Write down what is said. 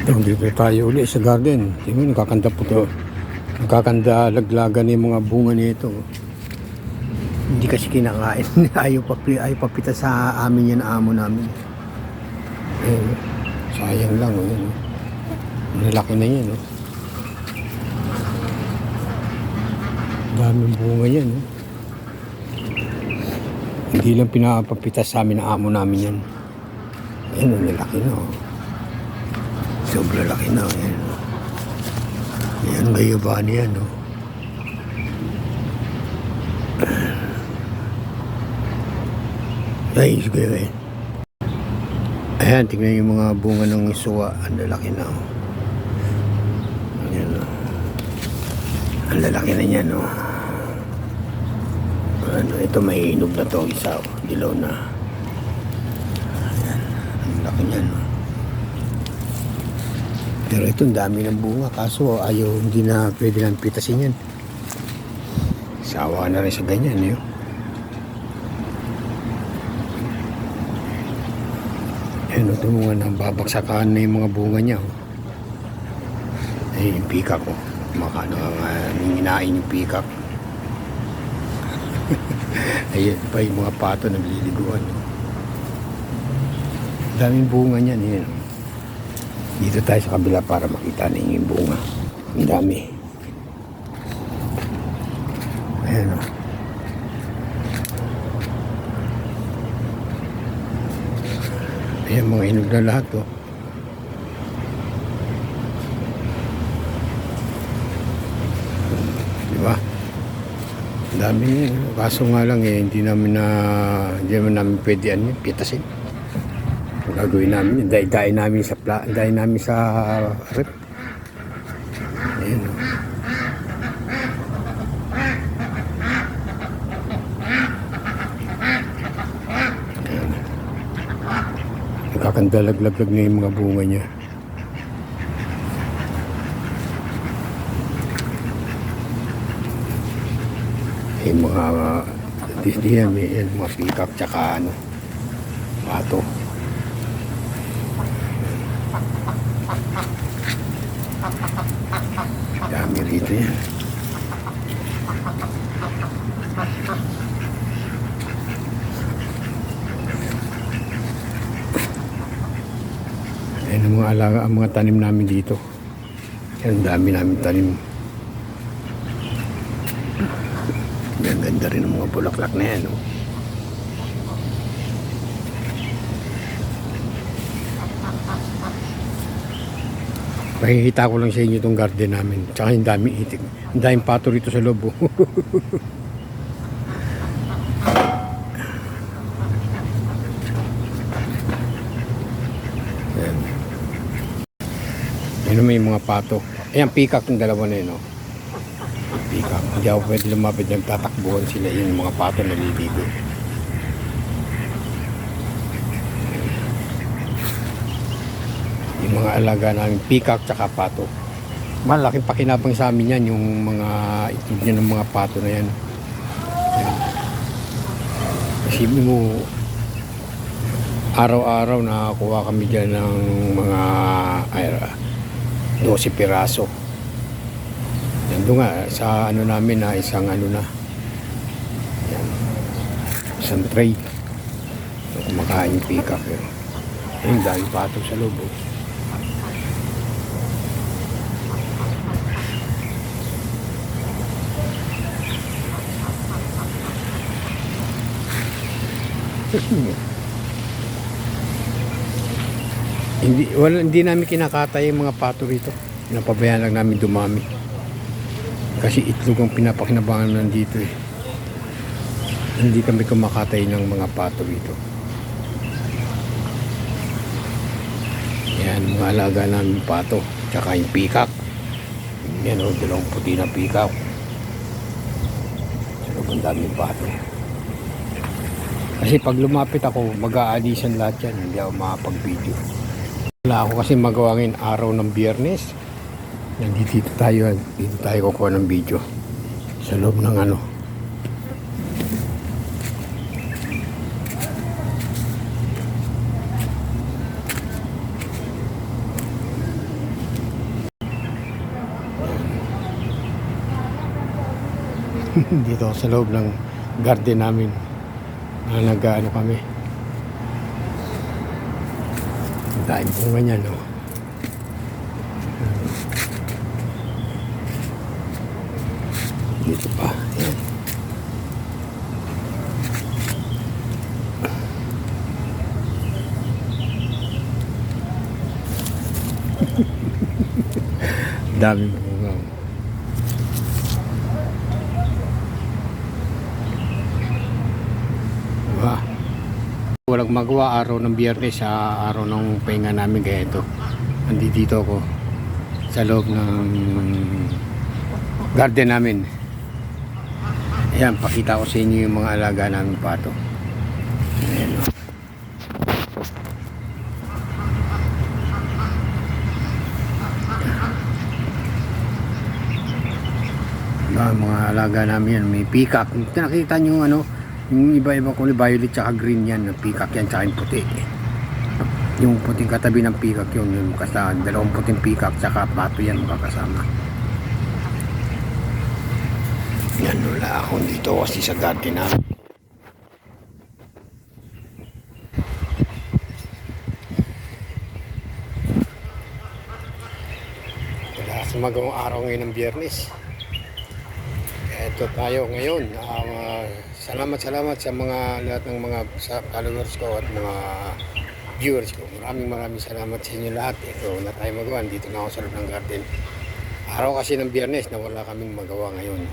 Ito, dito tayo uli sa garden. Tingnan, nakakanda po to. Nakakanda laglagan yung mga bunga nito. Hindi kasi kinakain. ayaw, papi, ayaw papita sa amin yan, amo namin. Oh. sayang lang. Oh, yun, oh. Malaki na yan. Oh. Daming bunga yan. Oh. Hindi lang pinapapita sa amin ng amo namin yan. Ayun, oh, nalaki na. Oh. Sobra laki na. Ayan. Ayan ngayon ba niyan, no? Ay, sige, eh. Ayan, tingnan yung mga bunga ng suwa. Ang lalaki na, oh. Ayan, oh. Ang lalaki na niyan, no? Ano, ito may hinog na to, isa, oh. Dilaw na. Ayan, ang laki niyan, no? Pero ito, ang dami ng bunga. Kaso ayaw, hindi na pwede lang pitasin yan. Sawa na rin sa ganyan, eh. Ayun, ito mga nababagsakan na yung mga bunga niya. Oh. Ayun, yung pikak ko. Oh. Makano ang uh, ninginain yung pikak. Ayun pa yung mga pato na nililiguan. Oh. Daming bunga niyan. Ayun. oh. Dito tayo sa kabila para makita ninyo yung bunga. Ang dami. Ayan o. Ayan mga hinog na lahat oh. o. Di ba? Ang dami niya. Kaso nga lang eh, hindi namin na, hindi naman namin pwede ano, pitasin. Gagawin namin, yun, dahil namin sa pla, dahil namin sa rep. Ayan o. Nakakandalaglag na yung mga bunga niya. Yung mga may yan, mga pikak tsaka ano, pato. Dami rito yan. Ayan ang mga alaga, ang mga tanim namin dito. Yan, dami namin tanim. Yan, ganda rin ang mga bulaklak na yan. Oh. Pakikita ko lang sa inyo itong garden namin. Tsaka yung daming itik. Ang daming pato rito sa loob. oh. Ayan. Yan naman yung mga pato. Ayan, peacock yung dalawa na yun. Oh. Peacock. Hindi ako pwede lumapit. Nagtatakbuhan sila. Yun yung mga pato na liligo. Yung mga alaga namin, peacock tsaka pato. Malaking pakinabang sa amin yan, yung mga itlog ng mga pato na yan. yan. Kasi mo, araw-araw nakakuha kami dyan ng mga ay, 12 piraso. Nandun nga, sa ano namin na isang ano na, yan, isang tray. Kumakain yung peacock. Yun. Ayun, dahil pato sa loob. oh. Hindi wala hindi namin kinakatay yung mga pato rito. Pinapabayaan lang namin dumami. Kasi itlog ang pinapakinabangan nandito eh. Hindi kami kumakatay ng mga pato rito. Yan, mga alaga namin pato. Tsaka yung peacock. Yan o, dalawang puti na peacock. Pero ang daming pato. Kasi pag lumapit ako, mag-a-addition lahat yan. Hindi ako makapag-video. Wala ako kasi magawangin araw ng biyernes. Nandito tayo. Dito tayo kukuha ng video. Sa loob ng ano. dito sa loob ng garden namin na nag-ano kami. Dahil bunga niya, no? Dito pa. Yan. Daming bunga. Oh. Diba? Walang magawa araw ng biyernes sa araw ng pahinga namin kaya ito. Nandito ako sa loob ng garden namin. Ayan, pakita ko sa inyo yung mga alaga namin pato. Ayan. Diba, mga alaga namin yan. May peacock. Nakita nyo ano, yung iba-iba kulay violet tsaka green yan. Yung peacock yan tsaka yung puti. Yung puting katabi ng peacock yun. Yung kasa, dalawang puting peacock tsaka pato yan makakasama. Yan wala ako dito kasi sa garden namin. Wala sa magawang araw ngayon ng biyernes. Ito tayo ngayon. Ah, salamat salamat sa mga lahat ng mga followers ko at mga viewers ko. Maraming maraming salamat sa inyo lahat. Ito na tayo magawa. Dito na ako sa loob ng garden. Araw kasi ng biyernes na wala kaming magawa ngayon.